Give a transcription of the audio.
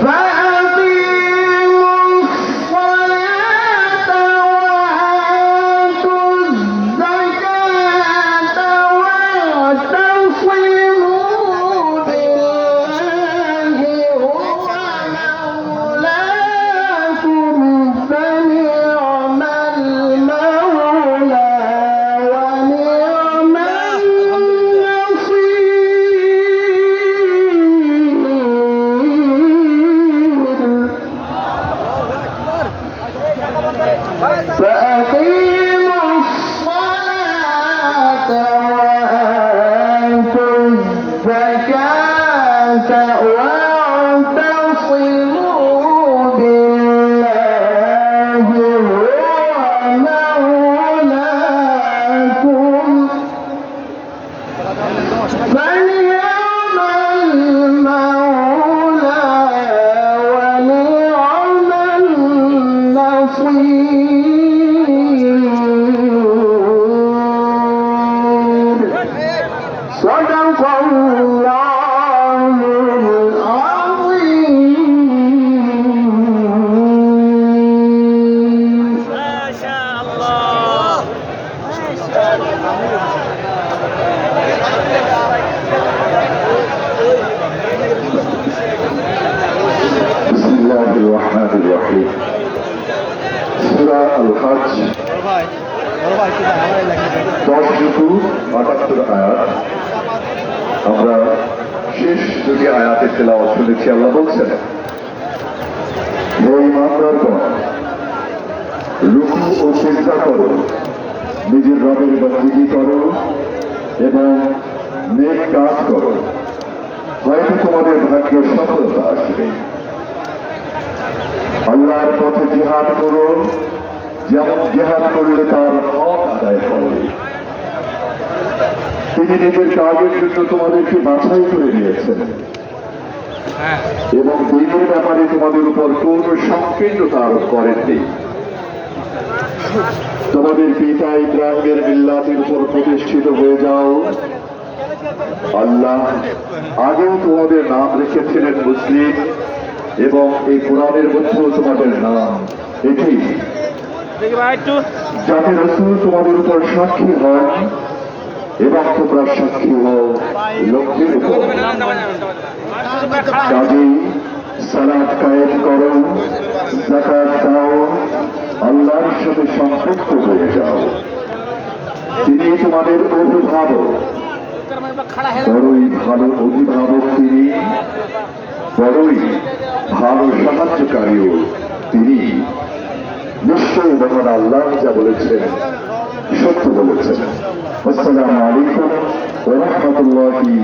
প্রায় الزكاة দশ ঋতু আটাত্তর আয়াত আমরা শেষ দুটি আয়াতের তেলাওয়াত শুনেছি আল্লাহ বলছেন ওই মামলার রুকু ও চিন্তা করো নিজের রবের বন্দী করো এবং নেক কাজ করো হয়তো তোমাদের ভাগ্যে সফলতা আসবে আল্লাহর পথে জিহাদ করো যেমন জিহাদ করলে তার হক আদায় হবে। তিনি নিজের কাজের জন্য তোমাদেরকে বাছাই করে নিয়েছেন এবং দিনের ব্যাপারে তোমাদের উপর কোন সংকীর্ণতা আরোপ করেননি। তোমাদের পিতা ইব্রাহিমের মিল্লাতের উপর প্রতিষ্ঠিত হয়ে যাও। আল্লাহ আগেও তোমাদের নাম রেখেছিলেন মুসলিম এবং এই কোরআনের মধ্যেও তোমাদের নাম এটি যাতে রসুল তোমাদের উপর সাক্ষী হন এবং তোমরা সাক্ষী হও লক্ষ্যের উপর। কাজেই সালাদ কায়েম করো জাকাত দাও, আল্লাহর সাথে সম্পৃক্ত হয়ে যাও। তিনি তোমাদের অভিভাবক। বড়ই ভালো অভিভাবক তিনি, বড়ই ভালো সাহায্যকারীও তিনি। নিশ্চয়ই ভগবান আল্লাহ যা বলেছেন সত্য বলেছেন। আসসালামু আলাইকুম ওয়া রাহমাতুল্লাহি